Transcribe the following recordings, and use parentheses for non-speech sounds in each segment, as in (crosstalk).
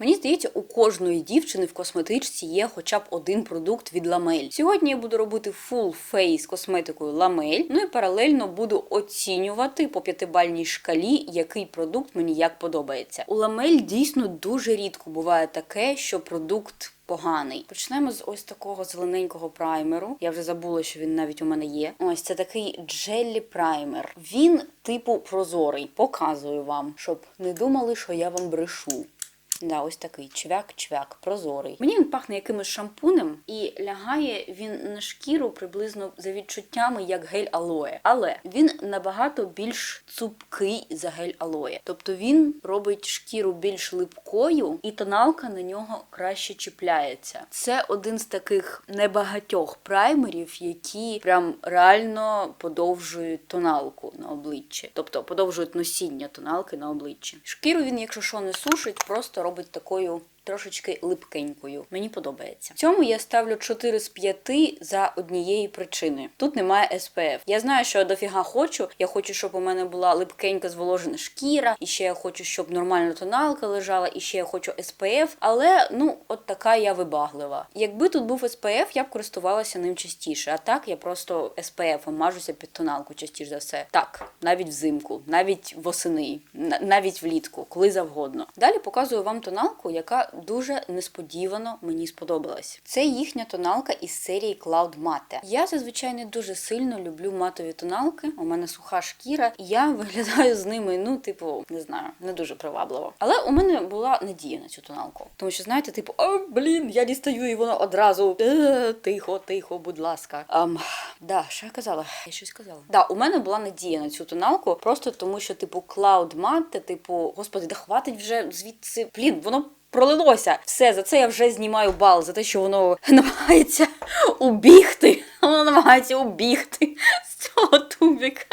Мені здається, у кожної дівчини в косметичці є хоча б один продукт від ламель. Сьогодні я буду робити full face косметикою ламель. Ну і паралельно буду оцінювати по п'ятибальній шкалі, який продукт мені як подобається. У ламель дійсно дуже рідко буває таке, що продукт. Поганий. Почнемо з ось такого зелененького праймеру. Я вже забула, що він навіть у мене є. Ось це такий джеллі праймер. Він типу прозорий. Показую вам, щоб не думали, що я вам брешу. Да, ось такий чвяк-чвяк, прозорий. Мені він пахне якимось шампунем і лягає він на шкіру приблизно за відчуттями як гель алоє. Але він набагато більш цупкий за гель алоє. Тобто він робить шкіру більш липкою, і тоналка на нього краще чіпляється. Це один з таких небагатьох праймерів, які прям реально подовжують тоналку на обличчі, тобто подовжують носіння тоналки на обличчі. Шкіру він, якщо що не сушить, просто робить такою. Трошечки липкенькою. Мені подобається. Цьому я ставлю 4 з 5 за однієї причини. Тут немає SPF. Я знаю, що я дофіга хочу. Я хочу, щоб у мене була липкенька зволожена шкіра, і ще я хочу, щоб нормальна тоналка лежала, і ще я хочу SPF. Але ну, от така я вибаглива. Якби тут був SPF, я б користувалася ним частіше. А так я просто SPF мажуся під тоналку частіше за все. Так, навіть взимку, навіть восени, навіть влітку, коли завгодно. Далі показую вам тоналку, яка дуже несподівано мені сподобалась. Це їхня тоналка із серії Cloud Matte. Я зазвичай не дуже сильно люблю матові тоналки. У мене суха шкіра, і я (laughs) виглядаю з ними, ну, типу, не знаю, не дуже привабливо. Але у мене була надія на цю тоналку. Тому що, знаєте, типу, о, блін, я дістаю і воно одразу. Е, тихо, тихо, будь ласка. Ам, да, що я казала? Я щось казала. Да, у мене була надія на цю тоналку, просто тому що, типу, Cloud Matte, типу, господи, да хватить вже звідси. Блін, воно пролилося. Все, за це я вже знімаю бал, за те, що воно (laughs) намагається убігти. Воно намагається убігти з цього тубіка.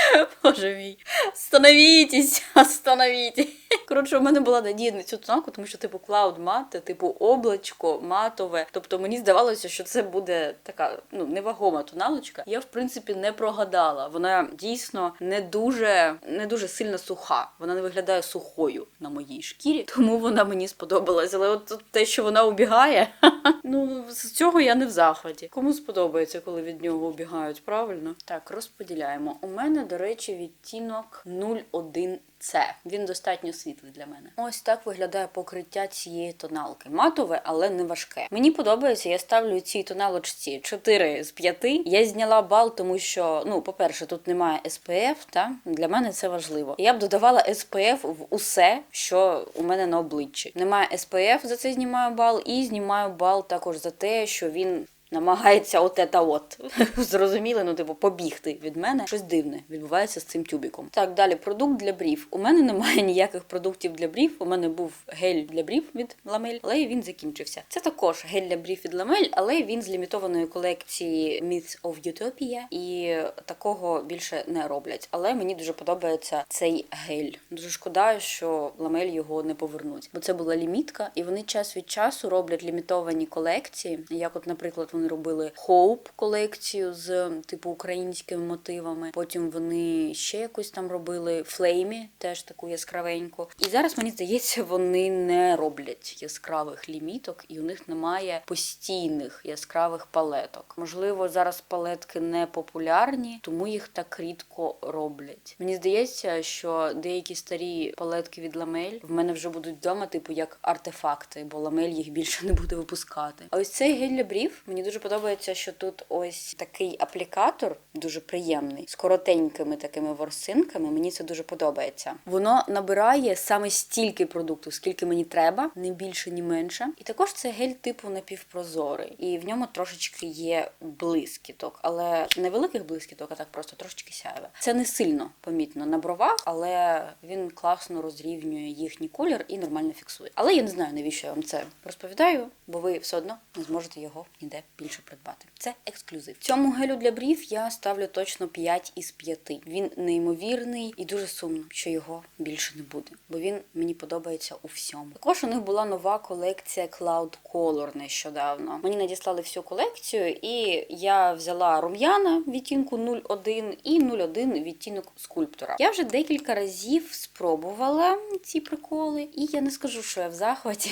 (laughs) Боже мій, остановітесь, (laughs) остановітесь. Коротше, у мене була надія на цю тоналку, тому що, типу, клауд мати, типу, облачко матове. Тобто мені здавалося, що це буде така ну невагома тоналочка. Я, в принципі, не прогадала. Вона дійсно не дуже не дуже сильно суха. Вона не виглядає сухою на моїй шкірі, тому вона мені сподобалась. Але от те, що вона убігає, (laughs) ну з цього я не в захваті. Кому сподобається, коли від нього убігають, правильно? Так, розподіляємо. У мене, до речі, відтінок 01 це він достатньо світлий для мене. Ось так виглядає покриття цієї тоналки. Матове, але не важке. Мені подобається, я ставлю цій тоналочці 4 з 5. Я зняла бал, тому що, ну, по-перше, тут немає SPF, та для мене це важливо. Я б додавала SPF в усе, що у мене на обличчі. Немає SPF, за це знімаю бал, і знімаю бал також за те, що він намагається от ета от. (laughs) Зрозуміли, ну типу побігти від мене. Щось дивне відбувається з цим тюбіком. Так, далі продукт для брів. У мене немає (laughs) ніяких продуктів для брів. У мене був гель для брів від ламель, але він закінчився. Це також гель для брів від ламель, але він з лімітованої колекції Myths of Utopia, і такого більше не роблять. Але мені дуже подобається цей гель. Дуже шкода, що ламель його не повернуть, бо це була лімітка, і вони час від часу роблять лімітовані колекції. Як, от, наприклад, вони робили Hope колекцію з типу українськими мотивами. Потім вони ще якусь там робили Флеймі, теж таку яскравеньку. І зараз мені здається, вони не роблять яскравих ліміток, і у них немає постійних яскравих палеток. Можливо, зараз палетки не популярні, тому їх так рідко роблять. Мені здається, що деякі старі палетки від ламель в мене вже будуть вдома, типу як артефакти, бо ламель їх більше не буде випускати. А ось цей гель для брів мені дуже подобається, що тут ось такий аплікатор, дуже приємний, з коротенькими такими ворсинками. Мені це дуже подобається. Воно набирає саме стільки продукту, скільки мені треба, не більше, ні менше. І також це гель типу напівпрозорий, і в ньому трошечки є блискіток, але не великих блискіток, а так просто трошечки сяєве. Це не сильно помітно на бровах, але він класно розрівнює їхній колір і нормально фіксує. Але я не знаю, навіщо я вам це розповідаю, бо ви все одно не зможете його ніде більше придбати. Це ексклюзив. Цьому гелю для брів я ставлю точно 5 із 5. Він неймовірний і дуже сумно, що його більше не буде, бо він мені подобається у всьому. Також у них була нова колекція Cloud Color нещодавно. Мені надіслали всю колекцію, і я взяла рум'яна відтінку 01 і 01 відтінок скульптора. Я вже декілька разів спробувала ці приколи, і я не скажу, що я в захваті.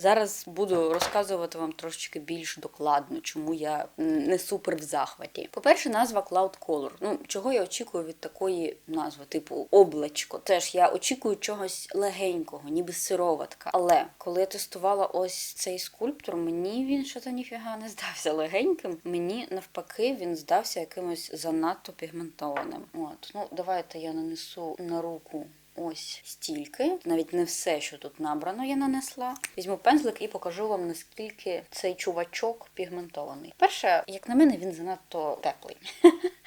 Зараз буду розказувати вам трошечки більш докладно, чому я не супер в захваті. По-перше, назва Cloud Color. Ну, чого я очікую від такої назви, типу облачко. Теж я очікую чогось легенького, ніби сироватка. Але коли я тестувала ось цей скульптор, мені він що то ніфіга не здався легеньким. Мені навпаки він здався якимось занадто пігментованим. От, ну давайте я нанесу на руку Ось стільки, навіть не все, що тут набрано, я нанесла. Візьму пензлик і покажу вам, наскільки цей чувачок пігментований. Перше, як на мене, він занадто теплий. (laughs)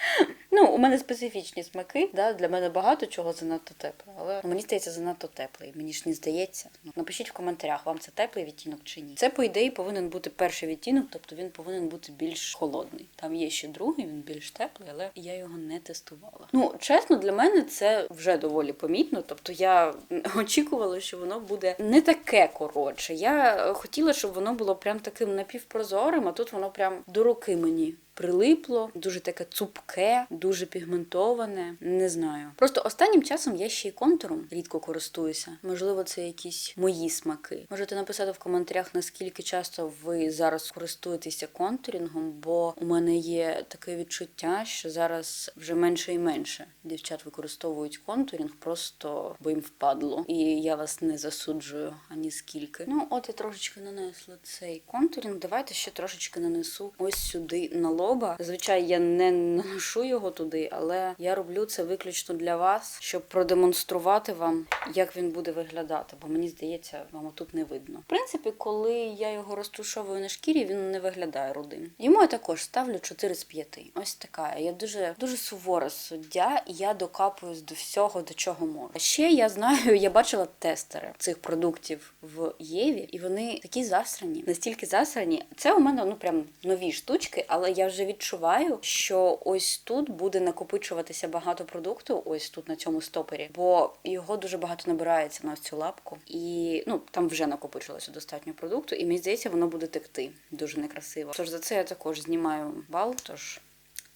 Ну, у мене специфічні смаки, да, для мене багато чого занадто тепле, але мені здається, занадто теплий. Мені ж не здається. Ну, напишіть в коментарях, вам це теплий відтінок чи ні. Це, по ідеї, повинен бути перший відтінок, тобто він повинен бути більш холодний. Там є ще другий, він більш теплий, але я його не тестувала. Ну, чесно, для мене це вже доволі помітно. Тобто я (laughs) очікувала, що воно буде не таке коротше. Я хотіла, щоб воно було прям таким напівпрозорим, а тут воно прям до руки мені прилипло, дуже таке цупке, дуже пігментоване. Не знаю. Просто останнім часом я ще й контуром рідко користуюся. Можливо, це якісь мої смаки. Можете написати в коментарях, наскільки часто ви зараз користуєтеся контурінгом, бо у мене є таке відчуття, що зараз вже менше і менше дівчат використовують контурінг, просто бо їм впадло. І я вас не засуджую ані скільки. Ну, от я трошечки нанесла цей контурінг. Давайте ще трошечки нанесу ось сюди на лоба. Зазвичай я не наношу його туди, але я роблю це виключно для вас, щоб продемонструвати вам, як він буде виглядати. Бо мені здається, вам тут не видно. В принципі, коли я його розтушовую на шкірі, він не виглядає рудим. Йому я також ставлю 4 з 5. Ось така. Я дуже дуже сувора суддя, і я докапуюсь до всього, до чого можу. А ще я знаю, я бачила тестери цих продуктів в Єві, і вони такі засрані, настільки засрані. Це у мене ну прям нові штучки, але я вже відчуваю, що ось тут буде накопичуватися багато продукту, ось тут на цьому стопері, бо його дуже багато набирається на цю лапку, і ну там вже накопичилося достатньо продукту, і мені здається, воно буде текти дуже некрасиво. Тож за це я також знімаю бал. Тож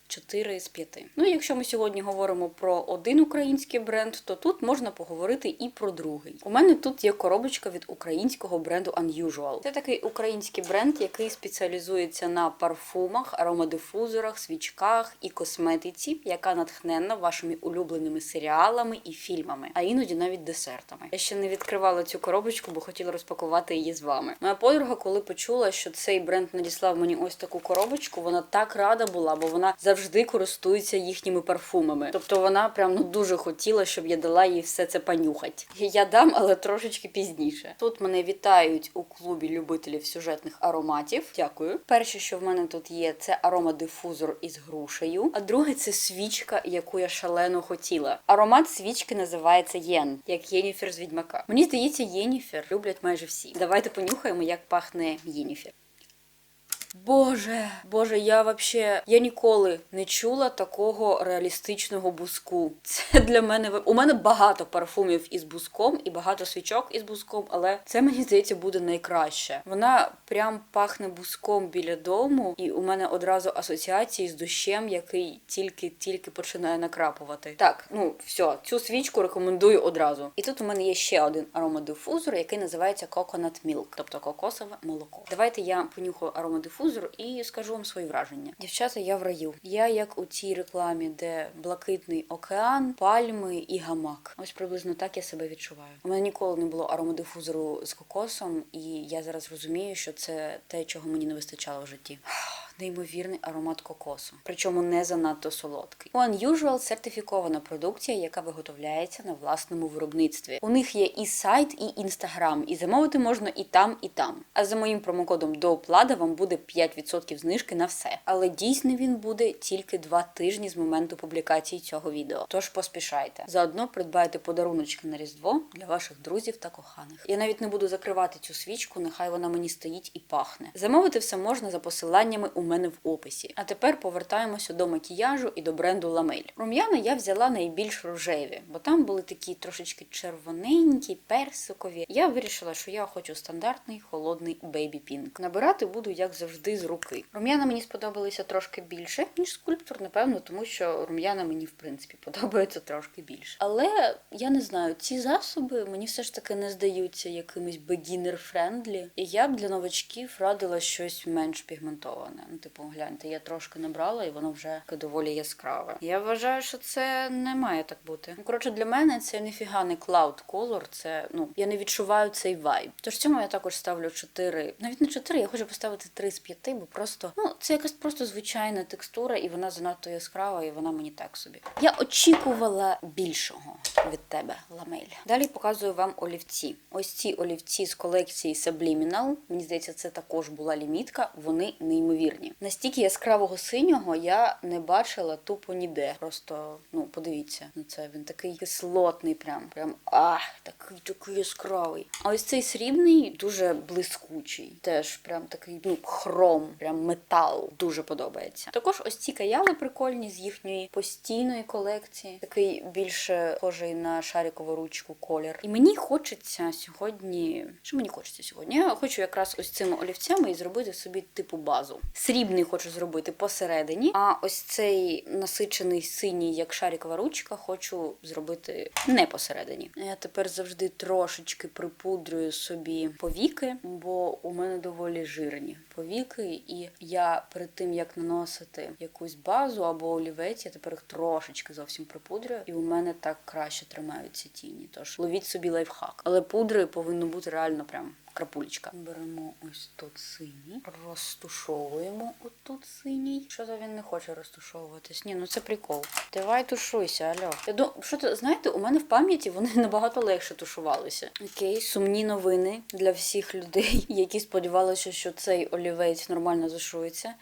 4 з 5. Ну якщо ми сьогодні говоримо про один український бренд, то тут можна поговорити і про другий. У мене тут є коробочка від українського бренду Unusual. Це такий український бренд, який спеціалізується на парфумах, аромадифузорах, свічках і косметиці, яка натхненна вашими улюбленими серіалами і фільмами, а іноді навіть десертами. Я ще не відкривала цю коробочку, бо хотіла розпакувати її з вами. Моя подруга, коли почула, що цей бренд надіслав мені ось таку коробочку, вона так рада була, бо вона завжди користується їхніми парфумами. Тобто вона прям ну дуже хотіла, щоб я дала їй все це понюхати. Я дам, але трошечки пізніше. Тут мене вітають у клубі любителів сюжетних ароматів. Дякую. Перше, що в мене тут є, це аромадифузор із грушею. А друге це свічка, яку я шалено хотіла. Аромат свічки називається Єн, як Єніфер з відьмака. Мені здається, Єніфер люблять майже всі. Давайте понюхаємо, як пахне Єніфер. Боже, боже, я вообще я ніколи не чула такого реалістичного буску. Це для мене у мене багато парфумів із буском і багато свічок із буском, але це мені здається буде найкраще. Вона прям пахне буском біля дому, і у мене одразу асоціації з дощем, який тільки-тільки починає накрапувати. Так, ну все, цю свічку рекомендую одразу. І тут у мене є ще один аромадифузор, який називається Coconut Milk, тобто кокосове молоко. Давайте я понюхаю аромадифузор і скажу вам свої враження. Дівчата, я в раю. Я як у цій рекламі, де блакитний океан, пальми і гамак. Ось приблизно так я себе відчуваю. У мене ніколи не було аромадифузору з кокосом, і я зараз розумію, що це те, чого мені не вистачало в житті. Неймовірний аромат кокосу, причому не занадто солодкий. У Unusual сертифікована продукція, яка виготовляється на власному виробництві. У них є і сайт, і інстаграм, і замовити можна і там, і там. А за моїм промокодом до оплада вам буде 5% знижки на все. Але дійсний він буде тільки два тижні з моменту публікації цього відео. Тож поспішайте. Заодно придбайте подаруночки на Різдво для ваших друзів та коханих. Я навіть не буду закривати цю свічку, нехай вона мені стоїть і пахне. Замовити все можна за посиланнями у мене в описі. А тепер повертаємося до макіяжу і до бренду Ламель. Рум'яна я взяла найбільш рожеві, бо там були такі трошечки червоненькі, персикові. Я вирішила, що я хочу стандартний холодний бейбі пінк. Набирати буду, як завжди, з руки. Рум'яна мені сподобалися трошки більше, ніж скульптор, напевно, тому що рум'яна мені в принципі подобається трошки більше. Але я не знаю, ці засоби мені все ж таки не здаються якимись beginner-friendly. І я б для новачків радила щось менш пігментоване. Ну, типу, гляньте, я трошки набрала, і воно вже доволі яскраве. Я вважаю, що це не має так бути. Ну, коротше, для мене це ніфіга не cloud color, це ну я не відчуваю цей вайб. Тож цьому я також ставлю 4, навіть не 4, я хочу поставити 3 з 5, бо просто ну це якась просто звичайна текстура, і вона занадто яскрава, і вона мені так собі. Я очікувала більшого від тебе, ламель. Далі показую вам олівці. Ось ці олівці з колекції Subliminal. Мені здається, це також була лімітка. Вони неймовірні. Настільки яскравого синього я не бачила тупо ніде. Просто ну подивіться на це. Він такий кислотний, прям прям ах, такий такий яскравий. А ось цей срібний дуже блискучий. Теж прям такий ну хром, прям метал. Дуже подобається. Також ось ці каяли прикольні з їхньої постійної колекції. Такий більше схожий на шарикову ручку колір. І мені хочеться сьогодні. Що мені хочеться сьогодні? Я хочу якраз ось цими олівцями і зробити собі типу базу. Срібний хочу зробити посередині, а ось цей насичений синій, як шарикова ручка, хочу зробити не посередині. Я тепер завжди трошечки припудрюю собі повіки, бо у мене доволі жирні повіки, і я перед тим як наносити якусь базу або олівець, я тепер їх трошечки зовсім припудрюю, і у мене так краще тримаються тіні. Тож ловіть собі лайфхак. Але пудри повинно бути реально прям. Крапулечка. Беремо ось тут синій, розтушовуємо отут синій. Що то він не хоче розтушовуватись? Ні, ну це прикол. Давай тушуйся, альо. Я дум... що то знаєте, у мене в пам'яті вони (laughs) набагато легше тушувалися. Окей, сумні новини для всіх людей, (laughs) які сподівалися, що цей олівець нормально тушується.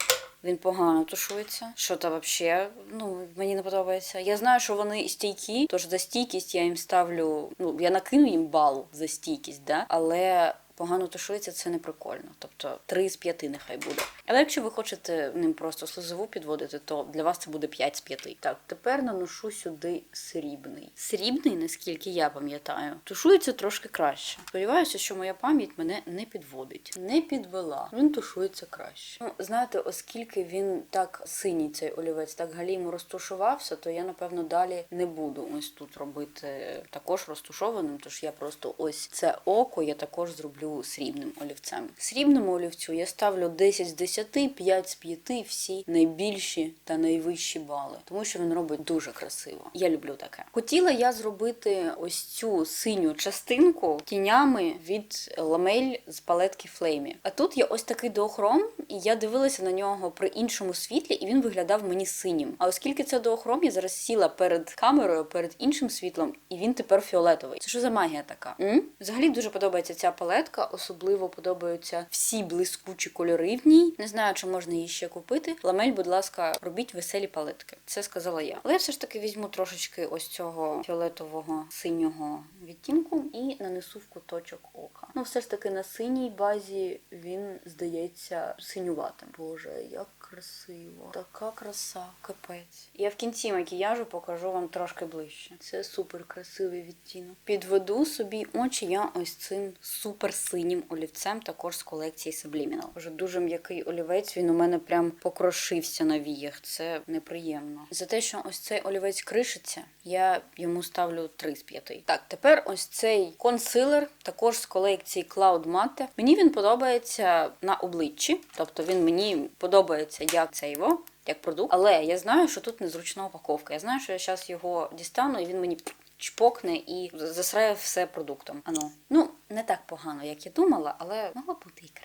Він погано тушується. Що то взагалі, ну мені не подобається. Я знаю, що вони стійкі, тож за стійкість я їм ставлю. Ну я накину їм бал за стійкість, да? але. Погано тушується, це не прикольно. Тобто три з п'яти нехай буде. Але якщо ви хочете ним просто слизову підводити, то для вас це буде 5 з 5. Так, тепер наношу сюди срібний. Срібний, наскільки я пам'ятаю, тушується трошки краще. Сподіваюся, що моя пам'ять мене не підводить. Не підвела. Він тушується краще. Ну, знаєте, оскільки він так синій цей олівець, так галімо розтушувався, то я напевно далі не буду ось тут робити також розтушованим. Тож я просто ось це око я також зроблю срібним олівцем. Срібному олівцю я ставлю 10 з 10, 5 з 5, всі найбільші та найвищі бали, тому що він робить дуже красиво. Я люблю таке. Хотіла я зробити ось цю синю частинку тінями від ламель з палетки Флеймі. А тут є ось такий доохром, і я дивилася на нього при іншому світлі, і він виглядав мені синім. А оскільки це доохром, я зараз сіла перед камерою, перед іншим світлом, і він тепер фіолетовий. Це що за магія така? М? Взагалі дуже подобається ця палетка, особливо подобаються всі блискучі кольори в ній. Не знаю, чи можна її ще купити. Ламель, будь ласка, робіть веселі палетки. Це сказала я. Але я все ж таки візьму трошечки ось цього фіолетового синього відтінку і нанесу в куточок ока. Ну, все ж таки на синій базі він здається синюватим. Боже, як красиво. Така краса, капець. Я в кінці макіяжу покажу вам трошки ближче. Це супер красивий відтінок. Підведу собі очі я ось цим супер синім олівцем, також з колекції Subliminal. Вже дуже м'який олівець. Він у мене прям покрошився на віях. Це неприємно. За те, що ось цей олівець кришиться, я йому ставлю 3 з 5. Так, тепер ось цей консилер, також з колекції Cloud Matte. Мені він подобається на обличчі, тобто він мені подобається як це його, як продукт. Але я знаю, що тут незручна упаковка. Я знаю, що я зараз його дістану, і він мені чпокне і засрає все продуктом. Ану, ну не так погано, як я думала, але могло бути і краще.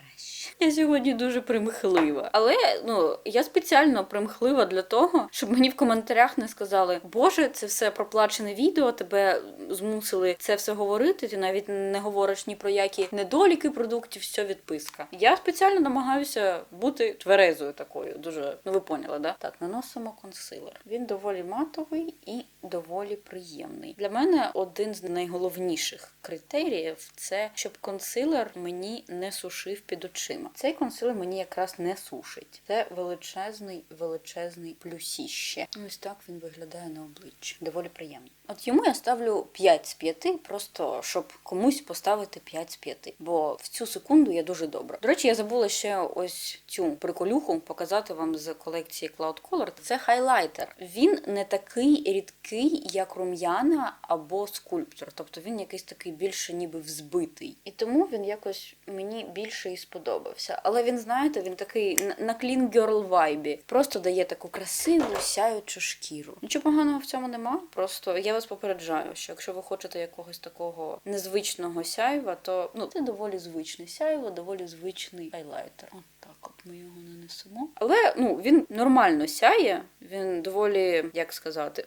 Я сьогодні дуже примхлива. Але ну я спеціально примхлива для того, щоб мені в коментарях не сказали, Боже, це все проплачене відео, тебе змусили це все говорити. Ти навіть не говориш ні про які недоліки продуктів, все відписка. Я спеціально намагаюся бути тверезою такою. Дуже ну ви поняли, да? Так, наносимо консилер. Він доволі матовий і доволі приємний. Для мене один з найголовніших критеріїв це щоб консилер мені не сушив під очима. Цей консилер мені якраз не сушить. Це величезний, величезний плюсіще. Ось так він виглядає на обличчі. Доволі приємний. От йому я ставлю 5 з 5, просто щоб комусь поставити 5 з 5. Бо в цю секунду я дуже добра. До речі, я забула ще ось цю приколюху показати вам з колекції Cloud Color. Це хайлайтер. Він не такий рідкий, як рум'яна або скульптор. Тобто він якийсь такий більше ніби взбитий. І тому він якось мені більше і сподобався. Але він, знаєте, він такий на- clean girl вайбі. Просто дає таку красиву сяючу шкіру. Нічого поганого в цьому нема. Просто я вас попереджаю, що якщо ви хочете якогось такого незвичного сяйва, то ну це доволі звичне сяйво, доволі звичний хайлайтер. Так ми його нанесемо. Але ну він нормально сяє. Він доволі, як сказати,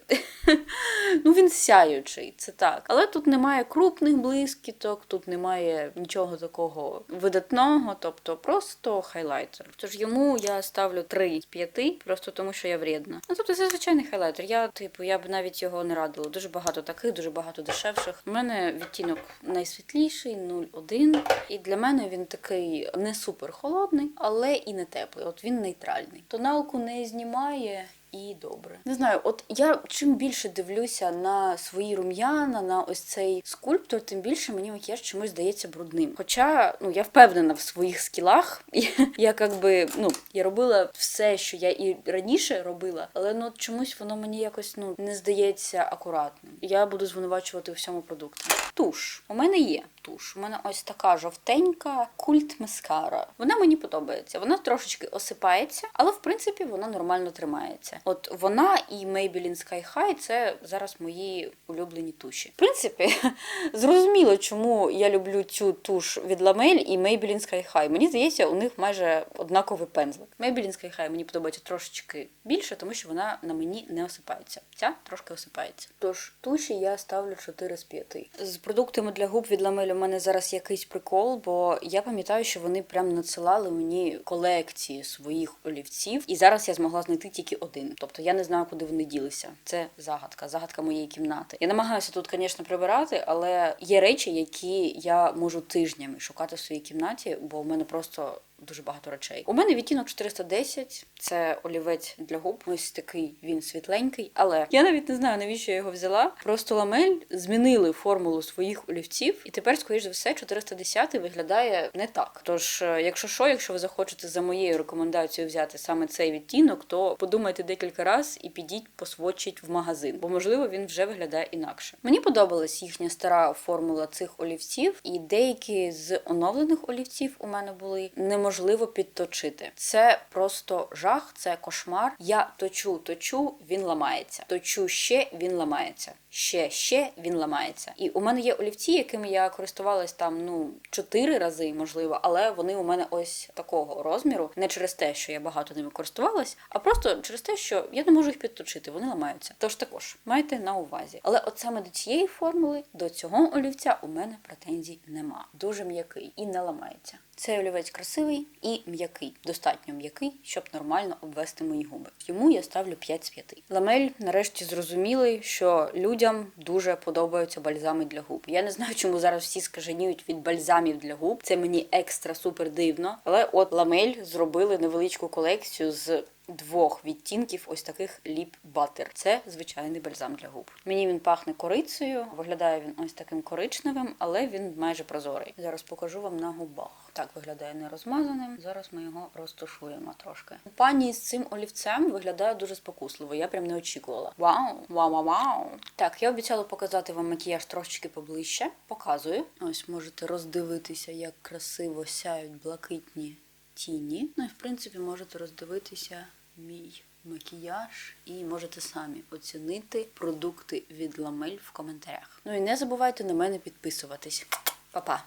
(laughs) ну він сяючий, це так. Але тут немає крупних блискіток, тут немає нічого такого видатного, тобто просто хайлайтер. Тож йому я ставлю 3 з 5, просто тому що я вредна. Ну тобто це звичайний хайлайтер. Я, типу, я б навіть його не радила. Дуже багато таких, дуже багато дешевших. У мене відтінок найсвітліший, 0,1. І для мене він такий не супер холодний, але і не теплий. От він нейтральний. Тоналку не знімає. І добре. Не знаю, от я чим більше дивлюся на свої рум'яна, на ось цей скульптор, тим більше мені макіяж чомусь здається брудним. Хоча ну я впевнена в своїх скілах. (laughs) Я як би ну я робила все, що я і раніше робила, але ну чомусь воно мені якось ну не здається акуратним. Я буду звинувачувати у всьому продукті. Туш у мене є туш. У мене ось така жовтенька культ маскара. Вона мені подобається. Вона трошечки осипається, але в принципі вона нормально тримається. От вона і Maybelline Sky High – це зараз мої улюблені туші. В принципі, (laughs) зрозуміло, чому я люблю цю туш від Ламель і Maybelline Sky High. Мені здається, у них майже однаковий пензлик. Maybelline Sky High мені подобається трошечки більше, тому що вона на мені не осипається. Ця трошки осипається. Тож туші я ставлю 4 з 5. З продуктами для губ від Ламель у мене зараз якийсь прикол, бо я пам'ятаю, що вони прям надсилали мені колекції своїх олівців, і зараз я змогла знайти тільки один. Тобто я не знаю, куди вони ділися. Це загадка, загадка моєї кімнати. Я намагаюся тут, звісно, прибирати, але є речі, які я можу тижнями шукати в своїй кімнаті, бо в мене просто. Дуже багато речей. У мене відтінок 410, це олівець для губ. Ось такий він світленький. Але я навіть не знаю, навіщо я його взяла. Просто ламель змінили формулу своїх олівців, і тепер, скоріш за все, 410 виглядає не так. Тож, е, якщо що, якщо ви захочете за моєю рекомендацією взяти саме цей відтінок, то подумайте декілька разів і підіть посвочіть в магазин, бо можливо він вже виглядає інакше. Мені подобалась їхня стара формула цих олівців, і деякі з оновлених олівців у мене були неможливо підточити. Це просто жах, це кошмар. Я точу, точу, він ламається. Точу ще, він ламається. Ще, ще він ламається. І у мене є олівці, якими я користувалась там ну чотири рази, можливо, але вони у мене ось такого розміру, не через те, що я багато ними користувалась, а просто через те, що я не можу їх підточити, вони ламаються. Тож також майте на увазі. Але от саме до цієї формули, до цього олівця, у мене претензій нема. Дуже м'який і не ламається. Цей олівець красивий і м'який, достатньо м'який, щоб нормально обвести мої губи. Йому я ставлю 5 з 5. Ламель нарешті зрозуміли, що людям дуже подобаються бальзами для губ. Я не знаю, чому зараз всі скаженіють від бальзамів для губ. Це мені екстра супер дивно. Але от ламель зробили невеличку колекцію з. Двох відтінків ось таких ліп батер. Це звичайний бальзам для губ. Мені він пахне корицею, виглядає він ось таким коричневим, але він майже прозорий. Зараз покажу вам на губах. Так виглядає не розмазаним. Зараз ми його розташуємо трошки. Пані з цим олівцем виглядає дуже спокусливо. Я прям не очікувала. Вау, вау, вау, вау. Так, я обіцяла показати вам макіяж трошечки поближче. Показую. Ось можете роздивитися, як красиво сяють блакитні тіні. Ну і в принципі можете роздивитися мій макіяж і можете самі оцінити продукти від Ламель в коментарях. Ну і не забувайте на мене підписуватись. Па-па!